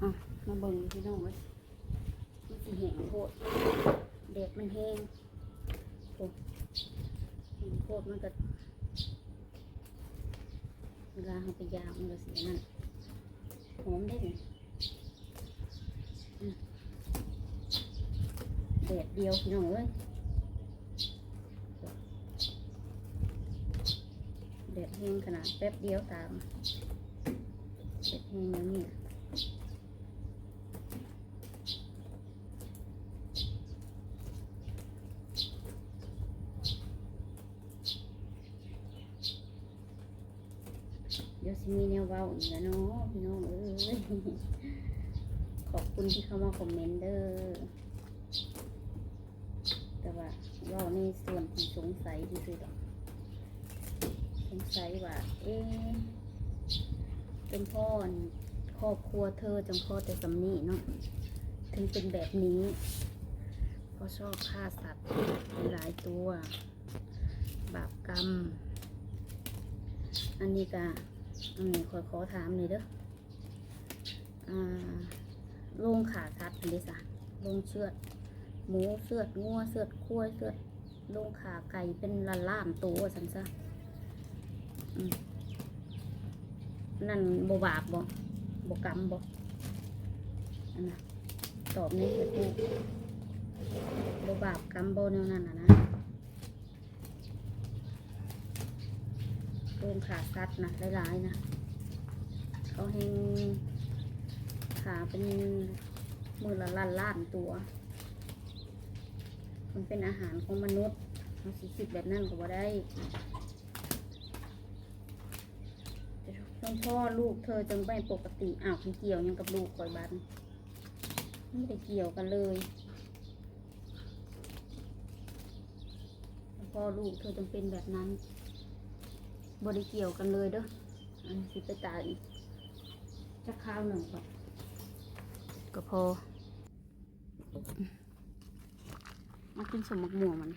อะมาเบิ่งพี่น้องเว้ยมันสิแห้งโพดแดดมันแห้งโอ้แห้งโพดมันก็เวลาเราไปยามมันก็เสียนั่นหอมได้เลยอืมแดดเดียวพี่น้องเอ้ยแดดแห้งขนาดแป๊บเดียวตามแดดแห้งแล้วนี่เดี๋ยวสิมี แนวเว้าอีกแล้วเนาะพี่น้องเอ้ยขอบคุณที่เข้ามาคอมเมนต์เด้อแต่ว่าเว่าในส่วนที่สงสัยที่สุดสงสัยว่า เอ๊ะเป็นพ่อครอบครัวเธอจังพ่อแต่สำนีเนาะถึงเป็นแบบนี้เพราะชอบฆ่าสัตว์หลายตัว บาปกรรม อันนี้ก็ อันนี้ขอขอถามหน่อยเด้ออ่าโรงขาสัตว์อันนี้สะโรงเชือด หมูเสือดงัวเสือดคุ้ยเสือดโรงขาไก่เป็นละล่ามตัวสันซะนั่นบบบาปบ่บกรรมบ่อันน่ะตอบนี่เลยกูบบาปกรรมบ่แนวนั้นนะนะ โรงขาสัตว์นะหลายๆนะเขาให้ขาเป็นมือละล้านล้านตัว มันเป็นอาหารของมนุษย์เราสิคิดแบบนั้นก็บ่ได้ต่ทั้งพ่อลูกเธอจึงไม่ปกติอ้าวมันเกี่ยวยังกับลูกคอยบันไม่ได้เกี่ยวกันเลยพ่อลูกเธอจึงเป็นแบบนั้น บริเกี่ยวกันเลยเด้ออันนี้สิไปตายจะข้าวหนึ่งก่อนก็พอ มากินสมมักหม่วงมัน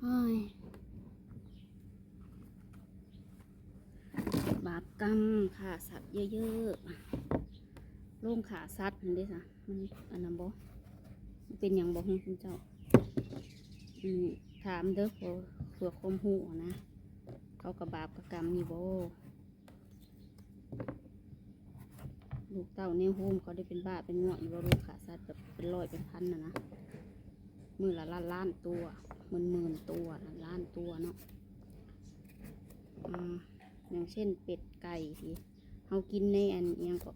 เฮ้ยบาปกรรมขาสัตว์เยอะๆโร่งขาสัตว์นั่นเด้สะมันอันนั้นบ่มันเป็นอย่างบอกให้คุณเจ้าอืมถามเด้อเผื่อ เผื่อคมหูนะ เขากับบาปกับกรรมนี่บ่ลูกเต้าเนี่ยโฮมเขาได้เป็นบ้าเป็นง่วงอยู่ว่าลูกขาสัตว์แบบเป็นร้อยเป็นพันนะนะมือละล้านล้านตัวหมื่นหมื่นตัวละล้านตัวเนาะอย่างเช่นเป็ดไก่ที่เขากินในอันอิหยังก็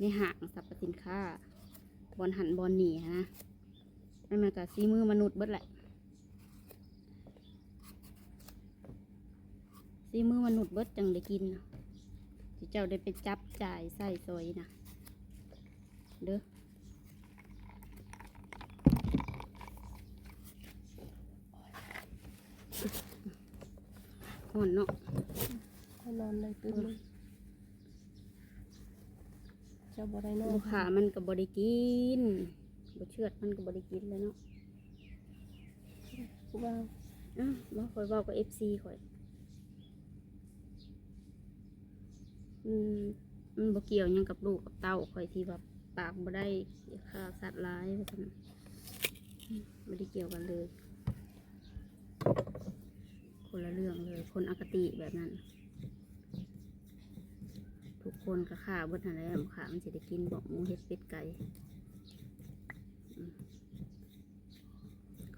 ในห้างสรรพสินค้าบอลหันบอลหนีนะนั่นมันก็ซีมือมนุษย์เบิดแหละ ซีมือมนุษย์เบิดจังได้กินนะที่เจ้าได้ไปจับจ่ายใส่ซอยนะเด้อห่อนเนาะให้นอนเลยตื่นเลยเจ้าบ่ได้นอนลูกค้ามันก็บริกินบ่เชือดมันก็บริกินเลยเนาะกูว่าอ้าวมาคอยเว้ากับเอฟซีคอย อืมมันบ่เกี่ยวยังกับลูกกับเต้าคอยที่แบบปากบ่ได้ฆ่าสัตว์ร้ายว่าซั่นน่ะอืมบ่ได้เกี่ยวกันเลย คนละเรื่องเลย คนอคติแบบนั้น ทุกคนก็ฆ่าบนั่นแหละขามันสิได้กินบอกมูเห็ดเป็ดไก่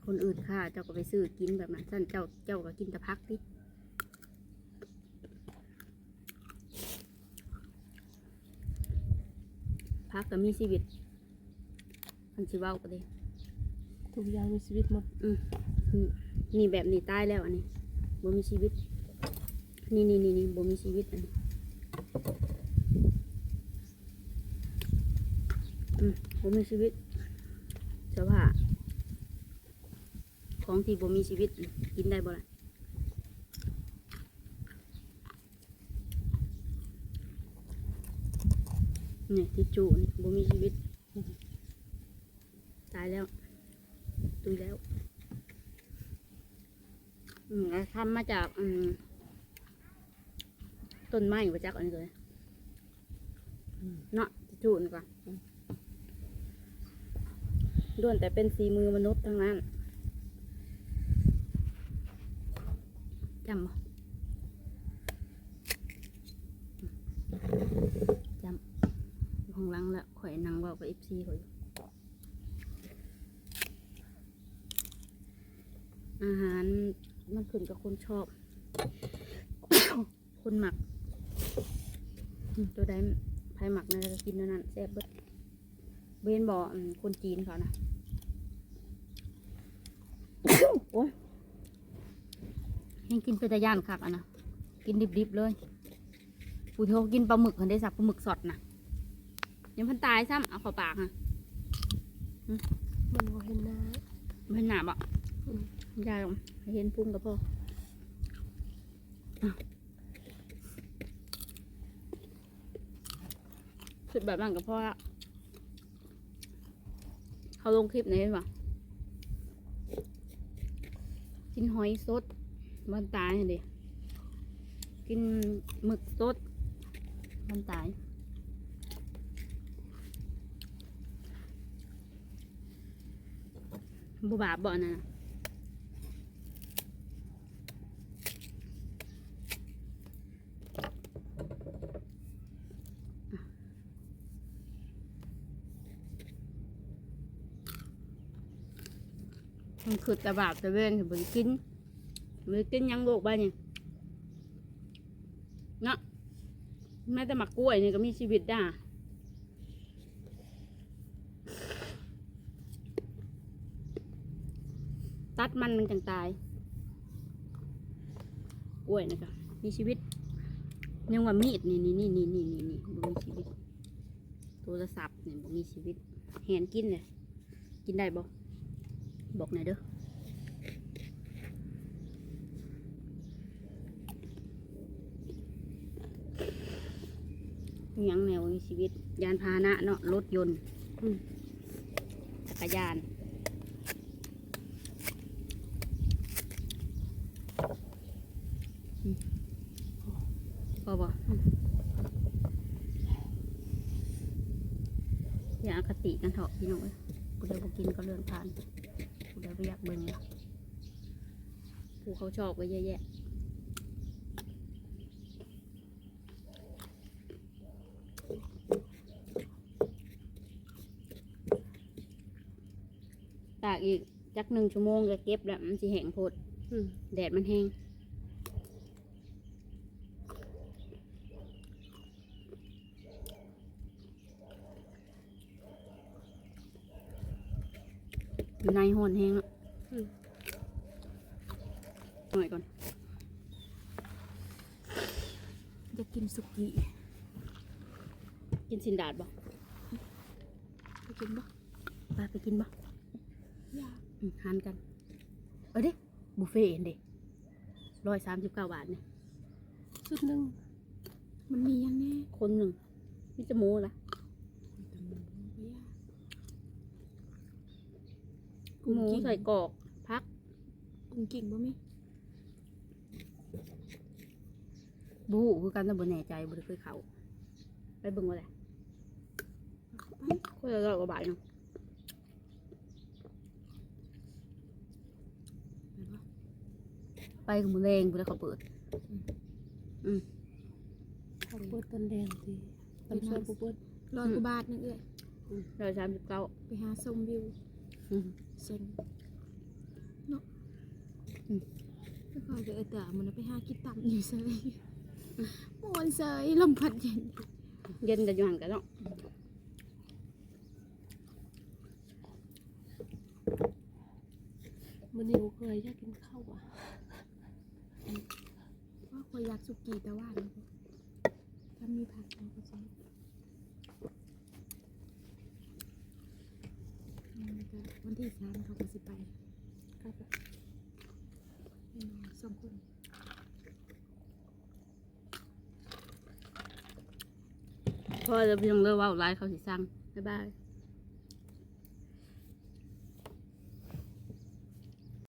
คนอื่นฆ่าเจ้าก็ไปซื้อกินแบบนั้นท่านเจ้าเจ้าก็กินแต่พักดิ พักก็มีชีวิตมันสิเว้าก็ดีทุกอย่างมีชีวิตหมดอืมนี่นี่แบบนี้ตายแล้วอันนี้บ่มีชีวิต นี่นี่นี่นี่บ่มีชีวิตอันนี้อืมบ่มีชีวิตเสื้อผ้าของที่บ่มีชีวิตกินได้บ่ล่ะ นี่ที่จูนี่บ่มีชีวิต ตายแล้วตุยแล้วอืมทำมาจากอืมต้นไม้มาจากอันนี้เลยเนาะจูนก่อนด้วนแต่เป็นสีมือมนุษย์ทั้งนั้นจำบ่จำ ของลังละข่อยนั่งเว่ากับเอฟซีข่อยอาหารมันขึ้นกับคนชอบ คนหมัก ตัวใดไผหมักนั่นก็กินตัวนั้นแซ่บเบิดเบนบอกคนจีนเขานะโอ้ยยังกินเป็นตะย่านคักอะนะ กินดิบๆเลยผู้ที่เขากินปลาหมึกเขาได้สับปลาหมึกสดนะ ยังพันตายซ้ำเอาเข้าปากฮะมันบ่เห็นหน้าไม่เห็นหนาบอะอืมยายหรอกให้เห็นพุ่งกับพ่ออะสุดแบบนั้นกับพ่อละเขาลงคลิปไหนเห็นปะกินหอยสดมันตายเด็กินหมึกสดมันตายบุบาปบ่อนนน่ะมันคือตะบาบตะเวนบริกินบริกินหยั งโลกบ้านนี่เนาะแม้แต่หมักกล้วยนี่ก็มีชีวิต ดมันมันจังตายกล้วยนะคะมีชีวิตยังว่ามีดนี่นี่นี่นี่นี่นี่นี่บ่มีชีวิตโทรศัพท์นี่บ่มีชีวิตแหนกินเลยกินได้บ่บอกหน่อยเด้อยังแนวมีชีวิต ยานพาหนะเนาะรถยนต์จักรยาน พอบ่อืมอย่าอคติกันเถอะพี่น้องเอ้ยกูเดี๋ยวบ่กินก็เรื่องผ่านกูเดี๋ยวไปอยากเบิ่งละผู้เขาชอบก็เยอะแยะตากอีกจักหนึ่งชั่วโมงก็เก็บแล้วมันสิแห้งโพดอืมแดดมันแห้ง ในห้อนแห้งแล้วอืมหน่อยก่อนจะกินสุกี้ กินสินดาดบ่ไปกินบ่ไปไปกินบ่อยากอืมหานกัน เออเด้บุฟเฟ่ต์เห็นเด้ร้อยสามสิบเก้าบาทเนี่ยสุดหนึงมันมียังแน่ คนหนึ่งมีจะหมูละ หมูใส่กรอกพัก กุ้งกิ่งบ่มีบูคือกันแต่บ่แน่ใจบ่ได้เคยเขาไปเบิ่งว่าแหละคนละร้อยกว่าบาทเนาะไปกับหมูแรงบ่ได้เขาเปิดเขาเปิดต้นแดงสิต้นสวยบ่เปิดร้อยกว่าบาทนึงเอ้ยร้อยสามสิบเก้าไปหาชมวิว เซ็นเนาะก็คอยจะเออแต่มันไปหากินตับอยู่เซยมวนเซยลมพัดเย็น เย็นแต่อยู่ห่างกันเนาะมื้อนี้บ่เคยอยากกินข้าวอะว่าคอยอยากสุกี้แต่ว่าเนาะถ้ามีผักเราก็ใช้อืมก็ วันที่สามเขาก็สิไปครับอืมสองคนเพอจะเราเพียงเลิกว่าไลฟ์เขาสิสั่งบ๊ายบาย